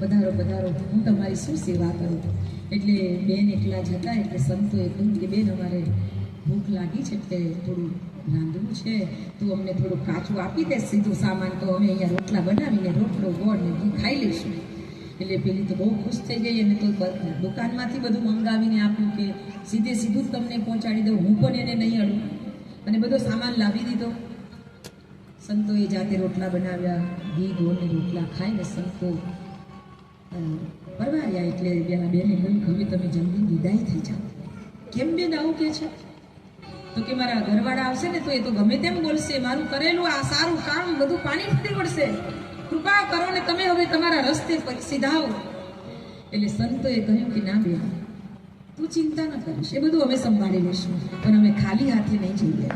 પધારો પધારો. હું તમારી શું સેવા કરું? એટલે બેન એકલા જતા એટલે સંતોએ કહ્યું કે બેન, અમારે ભૂખ લાગી છે એટલે થોડું રાંધવું છે. તું અમને થોડું કાચું આપી દે સીધું સામાન. તો અમે અહીંયા રોટલા બનાવીને રોટલો, ગોળ ને ઘી ખાઈ લઈશું. એટલે પેલી તો બહુ ખુશ થઈ ગઈ અને તો દુકાનમાંથી બધું મંગાવીને આપ્યું કે સીધે સીધું જ તમને પહોંચાડી દઉં. હું પણ એને નહીં અડું. અને બધો સામાન લાવી દીધો. સંતોએ જાતે રોટલા બનાવ્યા, ઘી ગોળને રોટલા ખાઈને સંતો પરવાર્યા એટલે બેના બેને કહ્યું, હવે તમે જલ્દી વિદાય થઈ જાઓ. કેમ બેન આવું કે છે? તો કે મારા ઘરવાળા આવશે ને તો એ તો ગમે તેમ બોલશે, મારું કરેલું આ સારું કામ બધું પાણી ફરી પડશે કૃપા કરો ને તમે હવે તમારા રસ્તે સીધાઓ એટલે સંતોએ કહ્યું કે, ના બેન, તું ચિંતા ન કરીશ, એ બધું અમે સંભાળી લઈશું, પણ અમે ખાલી હાથે નહીં જઈએ.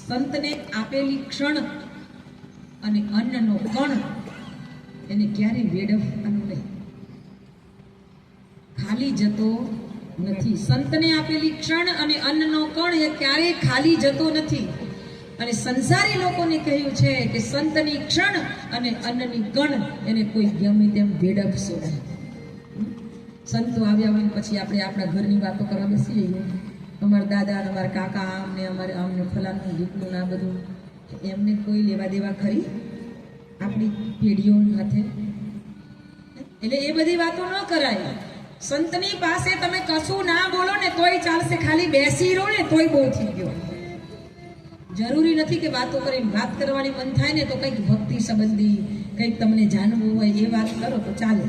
સંતને આપેલી ક્ષણ અને અન્નનો કણ એને ક્યારેય વેડફવાનું નહીં. ખાલી જતો નથી. સંતને આપેલી ક્ષણ અને અન્નનો કણ એ ક્યારેય ખાલી જતો નથી. અને સંસારી લોકોને કહ્યું છે કે સંતની ક્ષણ અને અન્નની કણ એને કોઈ ગમે તેમ વેડફશો નહીં. સંતો આવ્યા હોય પછી આપણે આપણા ઘરની વાતો કરવા બેસી જઈએ અમારા દાદા અમારા કાકા અમને અમારે અમને ફલાનું ફલાણું ના બધું. એમને કોઈ લેવા દેવા ખરી? આપણી પેઢીઓ સાથે એટલે એ બધી વાતો ન કરાય. સંતની પાસે તમે કશું ના બોલો ને તોય ચાલશે. ખાલી બેસી રહો ને તોય બહુ થઈ ગયો. જરૂરી નથી કે વાતો કરીને વાત કરવાની મન થાય ને તો કંઈક ભક્તિ સંબંધી, કંઈક તમને જાણવું હોય એ વાત કરો તો ચાલે.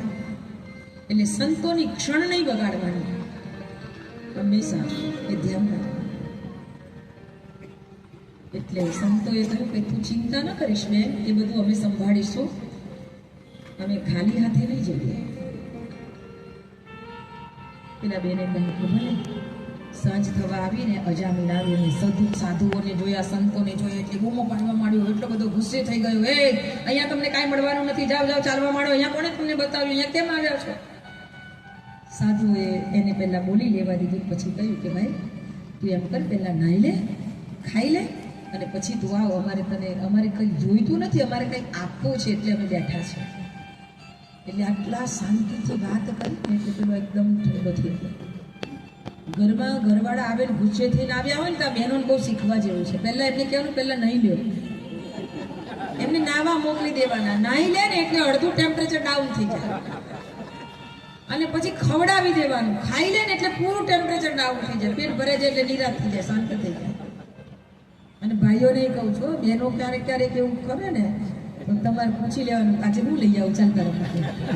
એટલે સંતોની ક્ષણ નહીં બગાડવાની. હંમેશા એ ધ્યાન રાખવું એટલે સંતોએ કહ્યું કે, તું ચિંતા ન કરીશ બેન, એ બધું અમે સંભાળીશું. અમે ખાલી હાથે નહીં જઈએ. પેલા બેને કહ્યું કે, ભલે, સાંજ થવા આવીને અજામીન આવીને સધુ, સાધુઓને જોયા, સંતોને જોયા, એટલે બૂમો પાડવા માંડ્યો, એટલો બધો ગુસ્સે થઈ ગયો. એ અહીંયા તમને કાંઈ મળવાનું નથી. જાઓ જાઓ, ચાલવા માંડો. અહીંયા કોને તમને બતાવ્યું? અહીંયા કેમ આવ્યા છો? સાધુએ એને પહેલાં બોલી લેવા દીધું, પછી કહ્યું કે, ભાઈ, તું એમ કર, પહેલાં નાહી લે, ખાઈ લે અને પછી તું આવ અમારે તને, અમારે કંઈ જોઈતું નથી, અમારે કંઈ આપવું છે એટલે અમે બેઠા છે એટલે આટલા શાંતિથી વાત કરી ને એટલે પેલો એકદમ ઠંડો થઈ ગયો. ઘરમાં ઘરવાળા આવે ને ગુસ્સે થઈને આવ્યા હોય ને ત્યાં બહેનોને બહુ શીખવા જેવું છે. પહેલાં એમને કહેવાનું, પહેલાં નહીં લ્યો. એમને નાવા મોકલી દેવાના. નાહી લે ને એટલે અડધું ટેમ્પરેચર ડાઉન થઈ જાય. અને પછી ખવડાવી દેવાનું. ખાઈ લે ને એટલે પૂરું ટેમ્પરેચર ડાઉન થઈ જાય. પેટ ભરે જાય એટલે નિરાશ થઈ જાય, શાંત થઈ જાય. અને ભાઈઓને કહું છું, બહેનો ક્યારેક ક્યારેક એવું કરે ને, તો તમારે પૂછી લેવાનું આજે હું લઈ આવું ચાલ